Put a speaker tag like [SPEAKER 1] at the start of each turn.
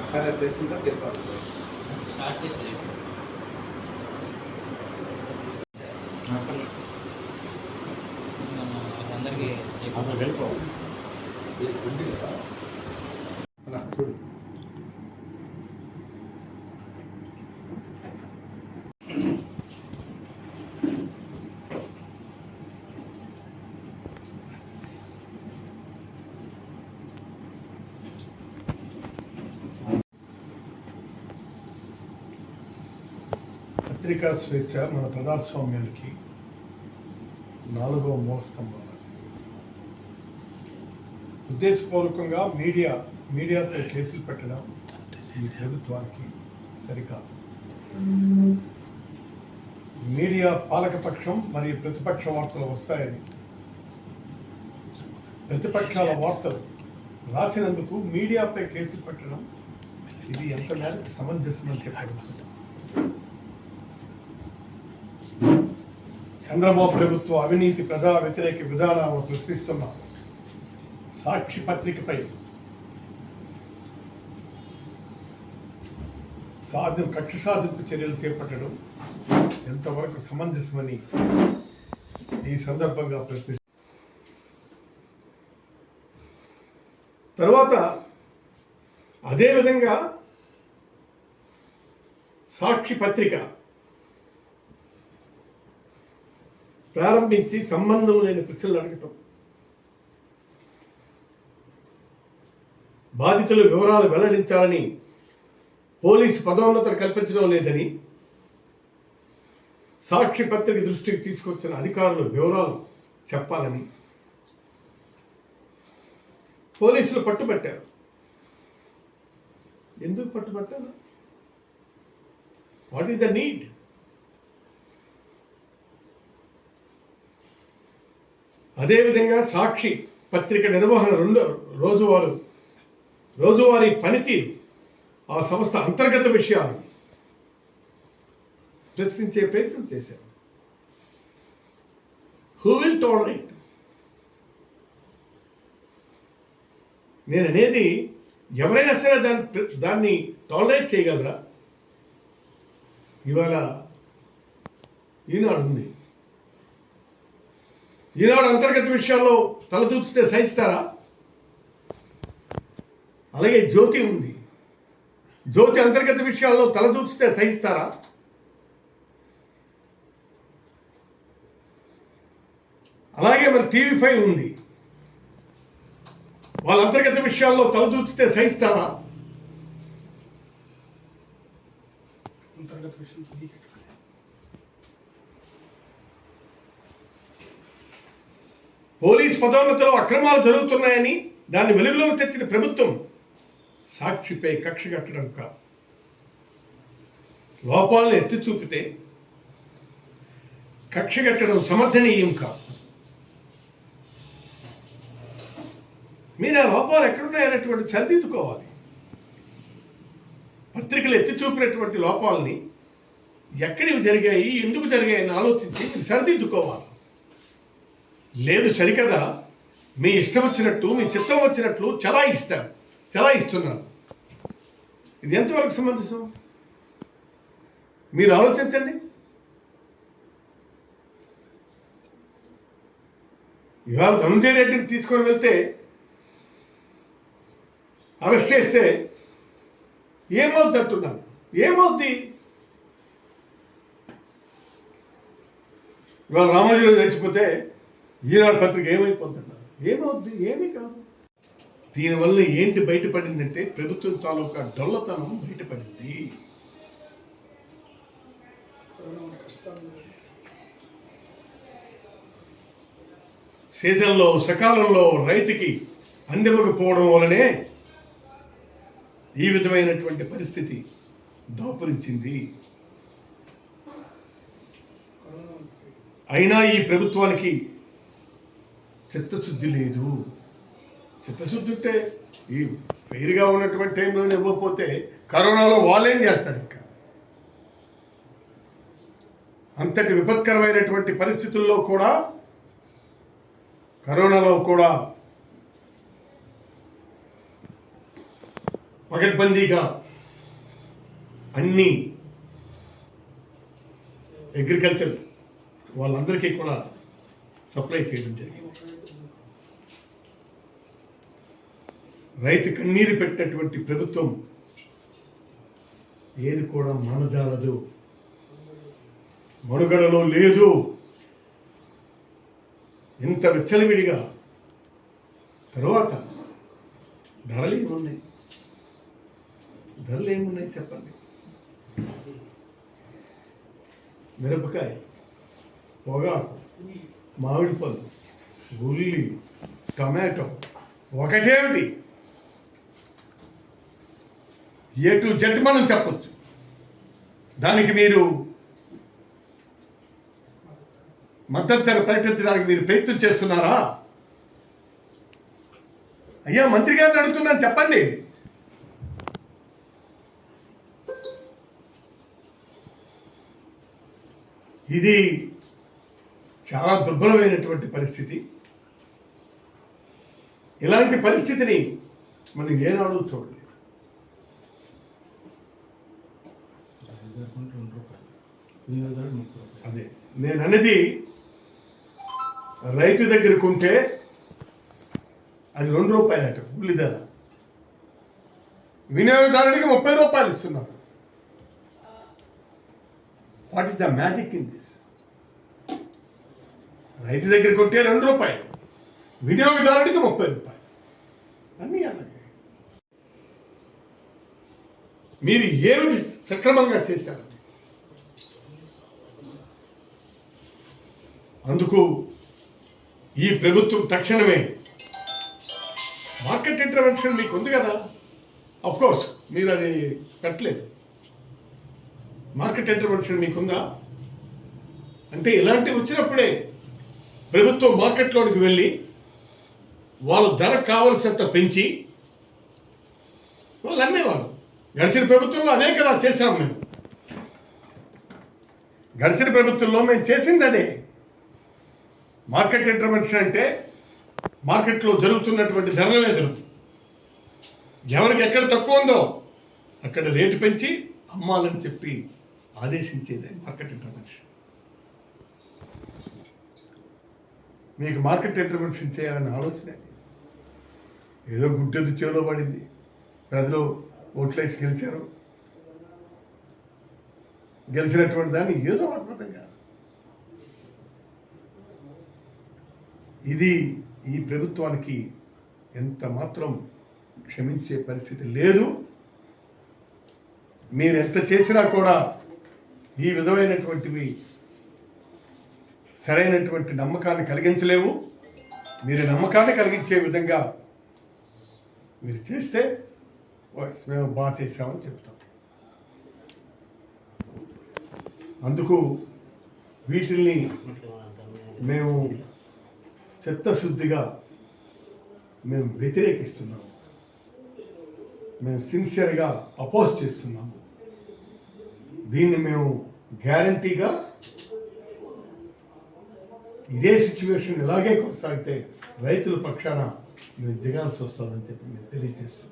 [SPEAKER 1] FIR చేసిందో చెప్పాలి
[SPEAKER 2] start చేశారు అందరికీ
[SPEAKER 1] ఇది
[SPEAKER 3] పత్రికా స్వేచ్ఛ మన ప్రజాస్వామ్యానికి నాలుగవ మూలస్తంభం ఉద్దేశపూర్వకంగా మీడియా మీడియాపై కేసులు పెట్టడం ఈ ప్రభుత్వానికి సరికాదు. మీడియా పాలకపక్షం మరియు ప్రతిపక్ష వార్తలు వస్తాయని. ప్రతిపక్షాల వార్తలు రాసినందుకు మీడియాపై కేసులు పెట్టడం ఇది ఎంత మేరకు సమంజసమని చెప్పగలుగుతుంది చంద్రబాబు ప్రభుత్వ అవినీతి ప్రజా వ్యతిరేక విధానాలను ప్రశ్నిస్తున్న సాక్షి పత్రికపై సాధ్యం కక్ష సాధింపు చర్యలు చేపట్టడం ఎంతవరకు సమంజసమని ఈ సందర్భంగా ప్రశ్నిస్తున్నారు. తర్వాత అదేవిధంగా సాక్షి పత్రిక ప్రారంభించి సంబంధం లేని ప్రశ్నలు అడగటం. బాధితుల వివరాలు వెల్లడించాలని పోలీసు పదోన్నతలు కల్పించడం లేదని సాక్షి పత్రిక దృష్టికి తీసుకొచ్చిన అధికారులు వివరాలు చెప్పాలని పోలీసులు పట్టుబట్టారు. ఎందుకు పట్టుబట్టారు? వాట్ ఈస్ ద నీడ్ అదేవిధంగా సాక్షి పత్రిక నిర్వహణ రెండో రోజువారు రోజువారీ పనితీరు ఆ సంస్థ అంతర్గత విషయాలు ప్రశ్నించే ప్రయత్నం చేశారు. హూ విల్ టాలరేట్ నేను అనేది ఎవరైనా సరే దాన్ని దాన్ని టాలరేట్ చేయగలరా? ఇవాళ ఈనాడు ఉంది ఈనాడు అంతర్గత విషయాల్లో తలదూచితే సహిస్తారా? అలాగే జ్యోతి ఉంది. జ్యోతి అంతర్గత విషయాల్లో తలదూచితే సహిస్తారా? అలాగే మరి టీవీ ఫైవ్ ఉంది. వాళ్ళ అంతర్గత విషయాల్లో తలదూచితే సహిస్తారా?
[SPEAKER 4] అంతర్గత విషయం
[SPEAKER 3] పోలీస్ పదోన్నతిలో అక్రమాలు జరుగుతున్నాయని దాన్ని వెలుగులోకి తెచ్చిన ప్రభుత్వం సాక్షిపై కక్ష కట్టడం కాదు. లోపాలను ఎత్తి చూపితే కక్ష కట్టడం సమర్థనీయం కాదు. మీరు ఆ లోపాలు ఎక్కడున్నాయనేటువంటి సరిదిద్దుకోవాలి. పత్రికలు ఎత్తి చూపినటువంటి లోపాలని ఎక్కడివి జరిగాయి ఎందుకు జరిగాయని ఆలోచించి మీరు సరిదిద్దుకోవాలి. లేదు సరికదా. మీ ఇష్టం వచ్చినట్టు మీ చిత్తం వచ్చినట్లు చలాయిస్తారు చలాయిస్తున్నారు ఇది ఎంతవరకు సంబంధించం మీరు ఆలోచించండి. ఇవాళ ధనంజయ రెడ్డిని తీసుకొని వెళ్తే అరెస్ట్ చేస్తే ఏమవుద్ది అంటున్నాను. ఏమవుద్ది ఇవాళ రామాజీరావు చచ్చిపోతే ఈనాడు పత్రిక ఏమైపోతున్నారు ఏమవుద్ది? ఏమీ కాదు. దీనివల్ల ఏంటి బయటపడిందంటే ప్రభుత్వం తాలూకా డొల్లతనం బయటపడింది. సీజన్లో సకాలంలో రైతుకి అందివ్వకపోవడం వలనే ఈ విధమైనటువంటి పరిస్థితి దాపురించింది. అయినా ఈ ప్రభుత్వానికి చిత్తశుద్ధి లేదు. చిత్తశుద్ధి ఉంటే ఈ వేరుగా ఉన్నటువంటి టైంలో ఇవ్వకపోతే కరోనాలో వాళ్ళేం చేస్తారు ఇంకా? అంతటి విపత్కరమైనటువంటి పరిస్థితుల్లో కూడా కరోనాలో కూడా పగడ్బందీగా అన్ని అగ్రికల్చర్ వాళ్ళందరికీ కూడా సప్లై చేయడం జరిగింది. రైతు కన్నీరు పెట్టినటువంటి ప్రభుత్వం ఏది కూడా మానజాలదు. మనుగడలో లేదు. ఇంత విచ్చలవిడిగా తర్వాత ధరలు ఏమున్నాయి? ధరలు ఏమున్నాయి చెప్పండి? మిరపకాయ పొగాకు మామిడి పళ్ళు ఉల్లి టమాటో ఒకటేమిటి ఏ టు జెడ్ మనం చెప్పచ్చు. దానికి మీరు మద్దతు ధర ప్రకటించడానికి మీరు ప్రయత్నం చేస్తున్నారా? అయ్యా మంత్రి గారిని అడుగుతున్నాను చెప్పండి. ఇది చాలా దుర్బలమైనటువంటి పరిస్థితి. ఇలాంటి పరిస్థితిని మనం ఏనాడు చూడలేదు. అదే నేను అనేది రైతు దగ్గరకు ఉంటే అది రెండు రూపాయలట ఉల్లి ధర. వినియోగదారుడికి ముప్పై రూపాయలు ఇస్తున్నారు. What is the magic in this రైతు దగ్గర కొట్టే రెండు రూపాయలు. వినియోగదారుడికి ముప్పై రూపాయలు. అన్నీ అలాగే. మీరు ఏమిటి సక్రమంగా చేశారు? అందుకు ఈ ప్రభుత్వం తక్షణమే మార్కెట్ ఇంటర్వెన్షన్ మీకు ఉంది కదా? అఫ్ కోర్స్ మీరు అది పెట్టలేదు. మార్కెట్ ఇంటర్వెన్షన్ మీకుందా అంటే ఇలాంటివి వచ్చినప్పుడే ప్రభుత్వం మార్కెట్లోనికి వెళ్ళి వాళ్ళు ధర కావలసినంత పెంచి వాళ్ళు అమ్మేవారు గడిచిన ప్రభుత్వంలో అదే కదా చేశాం మేము. గడిచిన ప్రభుత్వంలో మేము చేసింది అదే. మార్కెట్ ఇంటర్వెన్షన్ అంటే మార్కెట్లో జరుగుతున్నటువంటి ధరలనే జరుగుతుంది ఎవరికి ఎక్కడ తక్కువ ఉందో అక్కడ రేటు పెంచి అమ్మాలని చెప్పి ఆదేశించేదే మార్కెట్ ఇంటర్వెన్షన్. మీకు మార్కెట్ ఇంటర్వెన్షన్ చేయాలనే ఆలోచన. ఏదో గుడ్డెదు చేలో పడింది. ప్రజలు ఓట్లేసి గెలిచారు. గెలిచినటువంటి దాన్ని ఏదో అద్భుతంగా. ఇది ఈ ప్రభుత్వానికి ఎంత మాత్రం క్షమించే పరిస్థితి లేదు. మీరు ఎంత చేసినా కూడా ఈ విధమైనటువంటివి సరైనటువంటి నమ్మకాన్ని కలిగించలేవు. మీరు నమ్మకాన్ని కలిగించే విధంగా మీరు చేస్తే మేము బాగా చేసామని చెప్తాం. అందుకు వీటిల్ని మేము చిత్తశుద్ధిగా మేము వ్యతిరేకిస్తున్నాము మేము సిన్సియర్గా అపోజ్ చేస్తున్నాము దీన్ని మేము గ్యారంటీగా ఇదే సిచ్యువేషన్ ఇలాగే కొనసాగితే రైతుల పక్షాన మేము దిగాల్సి వస్తుందని చెప్పి మేము తెలియజేస్తున్నాం